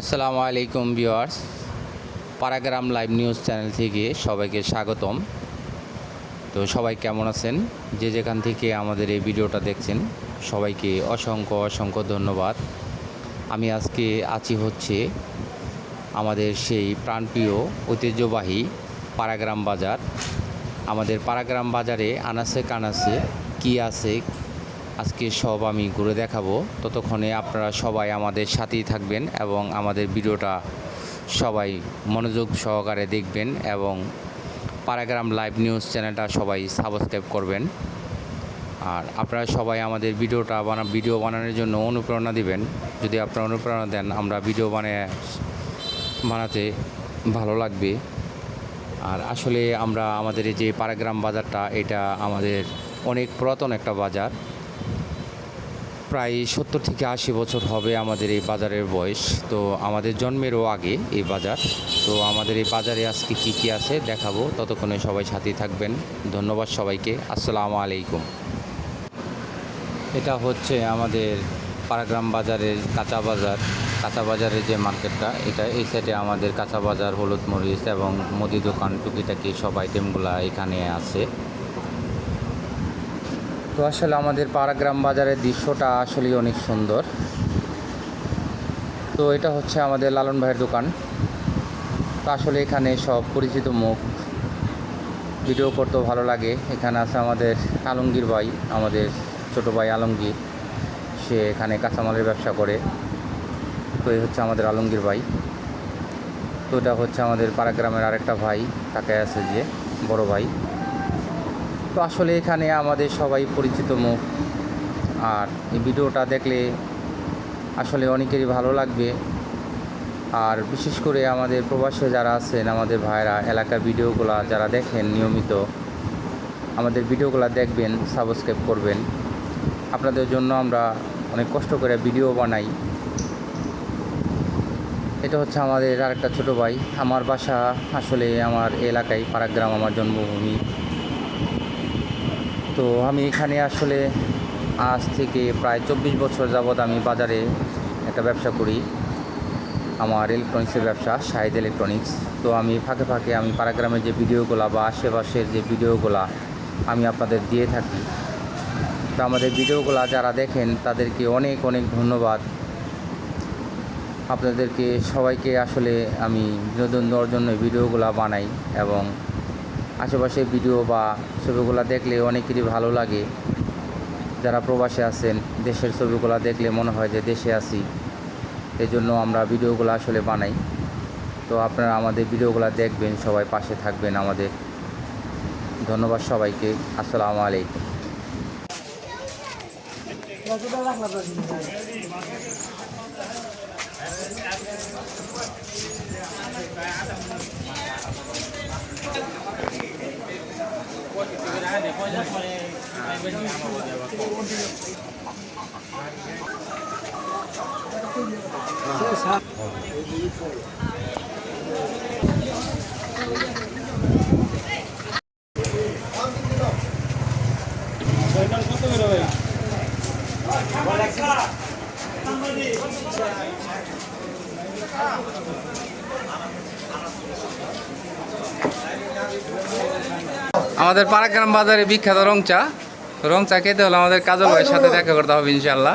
আসসালামু আলাইকুম viewers, পারাগ্রাম live news channel থেকে সবাইকে স্বাগতম। তো সবাই কেমন আছেন? যে যেখান থেকে আমাদের এই ভিডিওটা দেখছেন, সবাইকে অসংখ্য অসংখ্য ধন্যবাদ। আমি আজকে আছি হচ্ছে আমাদের সেই প্রাণপ্রিয়, ঐতিহ্যবাহী পারাগ্রাম বাজার। আমাদের পারাগ্রাম বাজারে আনাসে কানাসে কি আছে আজকে সব আমি ঘুরে দেখাবো। ততক্ষণে আপনারা সবাই আমাদের সাথেই থাকবেন এবং আমাদের ভিডিওটা সবাই মনোযোগ সহকারে দেখবেন এবং পারাগ্রাম লাইভ নিউজ চ্যানেলটা সবাই সাবস্ক্রাইব করবেন। আর আপনারা সবাই আমাদের ভিডিওটা বানা, ভিডিও বানানোর জন্য অনুপ্রেরণা দিবেন। যদি আপনারা অনুপ্রেরণা দেন, আমরা ভিডিও বানিয়ে বানাতে ভালো লাগবে। আর আসলে আমরা আমাদের যে পারাগ্রাম বাজারটা, এটা আমাদের অনেক পুরাতন একটা বাজার। প্রায় সত্তর থেকে আশি বছর হবে আমাদের এই বাজারের বয়স। তো আমাদের জন্মেরও আগে এই বাজার। তো আমাদের এই বাজারে আজকে কী কী আছে দেখাবো। ততক্ষণে সবাই সাথেই থাকবেন। ধন্যবাদ সবাইকে। আসসালামু আলাইকুম। এটা হচ্ছে আমাদের পারাগ্রাম বাজারের কাঁচা বাজার। কাঁচা বাজারের যে মার্কেটটা, এটা এই সাইডে আমাদের কাঁচা বাজার, হলুদ মরিচ এবং মুদি দোকান টুকিটাকি সব আইটেমগুলো এখানে আছে। তো আসলে আমাদের পাড়াগ্রাম বাজারের দৃশ্যটা আসলেই অনেক সুন্দর। তো এটা হচ্ছে আমাদের লালন ভাইয়ের দোকান। তো আসলে এখানে সব পরিচিত মুখ। ভিডিও করতেও ভালো লাগে। এখানে আছে আমাদের আলমগীর ভাই, আমাদের ছোট ভাই আলমগীর। সে এখানে কাঁচামালের ব্যবসা করে। তো এই হচ্ছে আমাদের আলমগীর ভাই। তো এটা হচ্ছে আমাদের পাড়াগ্রামের আরেকটা ভাই। তাকে আছে যে বড় ভাই। তো আসলে এখানে আমাদের সবাই পরিচিত মুখ। আর এই ভিডিওটা দেখলে আসলে অনেকেরই ভালো লাগবে। আর বিশেষ করে আমাদের প্রবাসে যারা আছেন, আমাদের ভাইরা, এলাকার ভিডিওগুলো যারা দেখেন নিয়মিত, আমাদের ভিডিওগুলো দেখবেন সাবস্ক্রাইব করবেন। আপনাদের জন্য আমরা অনেক কষ্ট করে ভিডিও বানাই। এটা হচ্ছে আমাদের আরেকটা ছোট ভাই। আমার বাসা আসলে আমার এলাকায় পাড়াগ্রাম আমার জন্মভূমি। তো আমি এখানে আসলে আজ থেকে প্রায় চব্বিশ বছর যাবৎ আমি বাজারে একটা ব্যবসা করি। আমার ইলেকট্রনিক্সের ব্যবসা, শাহিদ ইলেকট্রনিক্স তো আমি ফাঁকে ফাঁকে আমি পাড়াগ্রামের যে ভিডিওগুলো বা আশেপাশের যে ভিডিওগুলো আমি আপনাদের দিয়ে থাকি। তো আমাদের ভিডিওগুলো যারা দেখেন, তাদেরকে অনেক অনেক ধন্যবাদ। আপনাদেরকে সবাইকে আসলে আমি বিনোদন দেওয়ার জন্য ভিডিওগুলো বানাই এবং আশেপাশের ভিডিও বা ছবিগুলো দেখলে অনেকেরই ভালো লাগে। যারা প্রবাসে আছেন, দেশের ছবিগুলো দেখলে মনে হয় যে দেশে আছি। এই জন্য আমরা ভিডিওগুলো আসলে বানাই। তো আপনারা আমাদের ভিডিওগুলো দেখবেন, সবাই পাশে থাকবেন আমাদের। ধন্যবাদ সবাইকে, আসসালামু আলাইকুম। C'est. আমাদের পাড়াগ্রাম বাজারে বিখ্যাত রং চা রং চা খেতে হলে আমাদের কাজল ভাইয়ের সাথে দেখা করতে হবে ইনশাল্লাহ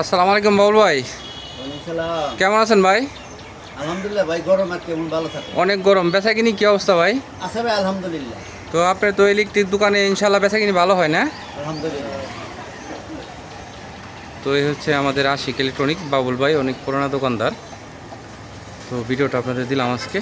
আসসালামু আলাইকুম বাবুল ভাই। কেমন আছেন ভাই? আলহামদুলিল্লাহ ভাই গরম আর কেমন ভালো থাকে অনেক গরম বেচা কিনি কি অবস্থা ভাই? আছে ভাই আলহামদুলিল্লাহ। তো আপনার তো ইলেকট্রিক দোকানে ইনশাল্লাহ বেচা কিনি ভালো হয় না? আলহামদুলিল্লাহ। তো এই হচ্ছে আমাদের আশিক ইলেকট্রনিক বাবুল ভাই, অনেক পুরোনো দোকানদার। তো ভিডিওটা আপনাদের দিলাম আজকে।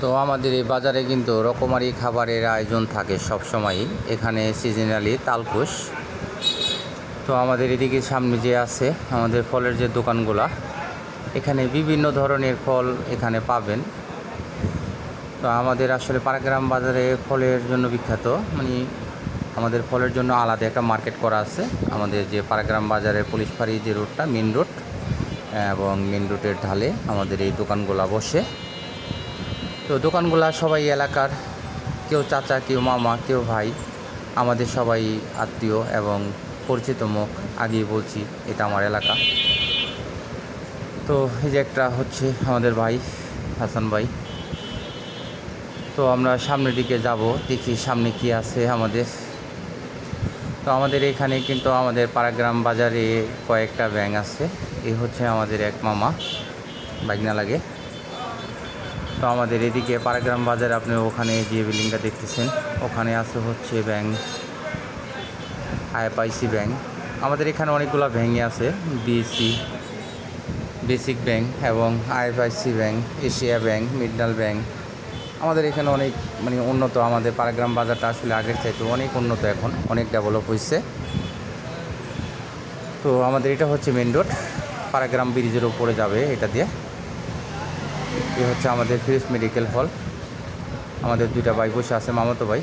তো আমাদের এই বাজারে কিন্তু রকমারি খাবারের আয়োজন থাকে সব সময়ই এখানে সিজনালি তালকুশ। তো আমাদের এদিকে সামনে যে আছে আমাদের ফলের যে দোকানগুলা এখানে বিভিন্ন ধরনের ফল এখানে পাবেন। তো আমাদের আসলে পাড়াগ্রাম বাজারে ফলের জন্য বিখ্যাত। মানে আমাদের ফলের জন্য আলাদা একটা মার্কেট করা আছে। আমাদের যে পাড়াগ্রাম বাজারের পুলিশ ফাঁড়ি যে রোডটা মেন রোড, এবং মেন রোডের ঢালে আমাদের এই দোকানগুলা বসে। তো দোকানগুলা সবাই এলাকার, কেউ চাচা, কেউ মামা, কেউ ভাই, আমাদের সবাই আত্মীয় এবং পরিচিত মুখ, আগেই বলছি, এটা আমার এলাকা। তো এই যে একটা হচ্ছে আমাদের ভাই, হাসান ভাই। তো আমরা সামনের দিকে যাব, দেখি সামনে কি আছে আমাদের। তো আমাদের এখানে কিন্তু আমাদের পাড়াগ্রাম বাজারে কয়েকটা ব্যাংক আছে। এই হচ্ছে আমাদের এক মামা, বাগনা লাগে। তো আমাদের এদিকে পাড়াগ্রাম বাজার, আপনি ওখানে যে বিল্ডিংটা দেখতেছেন, ওখানে আছে হচ্ছে ব্যাংক আইএফআইসি ব্যাংক আমাদের এখানে অনেকগুলো ব্যাঙ্কই আছে বিএসসি বেসিক ব্যাংক এবং IFIC bank, Asia bank, Midland bank. আমাদের এখানে অনেক মানে উন্নত আমাদের পাড়াগ্রাম বাজারটা আসলে আগের চাইতে অনেক উন্নত এখন, অনেক ডেভেলপ হয়েছে তো আমাদের এটা হচ্ছে মেন রোড পাড়াগ্রাম ব্রিজের উপরে যাবে এটা দিয়ে। এ হচ্ছে আমাদের ফিরিস মেডিকেল হল আমাদের দুইটা ভাই বসে আছে, মামাতো ভাই,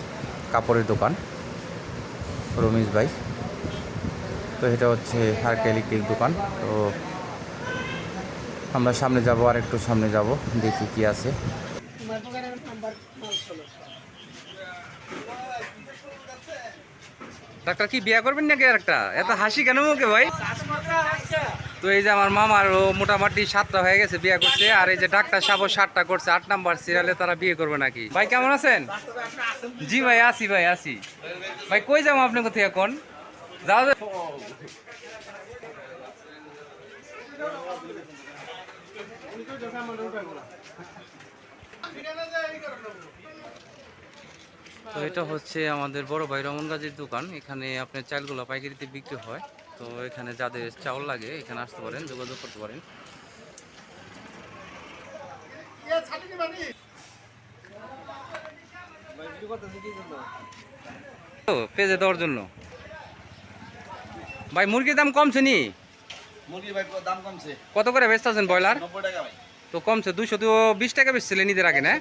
কাপড়ের দোকান, রমেশ ভাই। তো এটা হচ্ছে আরেকটা ইলেকট্রিক দোকান, তো আমরা সামনে যাব, আর একটু সামনে যাব, দেখি কি আছে। ডাক্তার, কি বিয়ে করবেন নাকি একটা এত হাসি কেন মুখে ভাই? তো এই যে আমার মামার ও মোটামুটি সাতটা হয়ে গেছে বিয়ে করছে আর এই যে ডাক্তার সাবো সাতটা করছে, আট নাম্বার সিরিয়ালে তারা বিয়ে করবে নাকি? ভাই, কেমন আছেন? জি ভাই আসি ভাই আসি ভাই, কই যাব আপনি কোথায় এখন? যাও যাও। তো এটা হচ্ছে আমাদের বড় ভাই রমন গাজীর দোকান। এখানে আপনার চালগুলো পাইকারিতে বিক্রি হয়। তো এখানে যাদের চাউল লাগে এখানে আসতে পারেন যোগাযোগ করতে পারেন। পেজে দেওয়ার জন্য। ভাই মুরগির দাম কমছে নি? মুরগি ভাই দাম কমছে। কত করে বেচতেছেন ব্রয়লার? নব্বই টাকা ভাই। তো কমছে দুশো তো বিশ টাকা বেচছিলেন ঈদের আগে, না?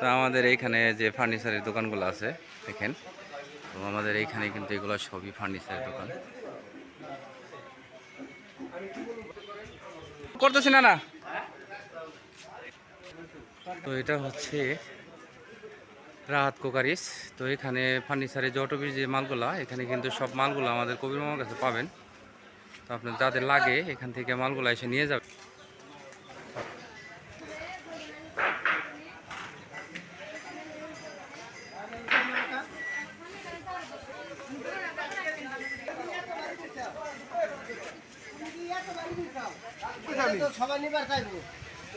তো আমাদের এইখানে যে ফার্নিচারের দোকানগুলো আছে, দেখেন, তো আমাদের এইখানে কিন্তু এগুলো সবই ফার্নিচারের দোকান। করতেছি না না? তো এটা হচ্ছে রাহাত কোকারিস। তো এখানে ফার্নিচারের জটবির যে মালগুলা, এখানে কিন্তু সব মালগুলো আমাদের কবির মামার কাছে পাবেন। তো আপনার যাদের লাগে, এখান থেকে মালগুলো এসে নিয়ে যাবে। সবাই নিবার চাইব।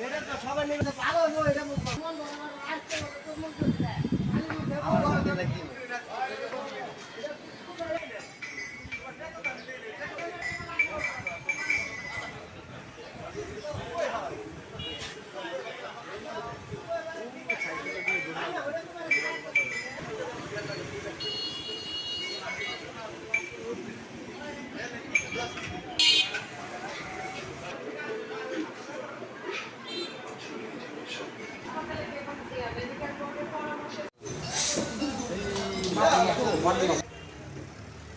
এটা তো সবাই নিবে ভালো এটা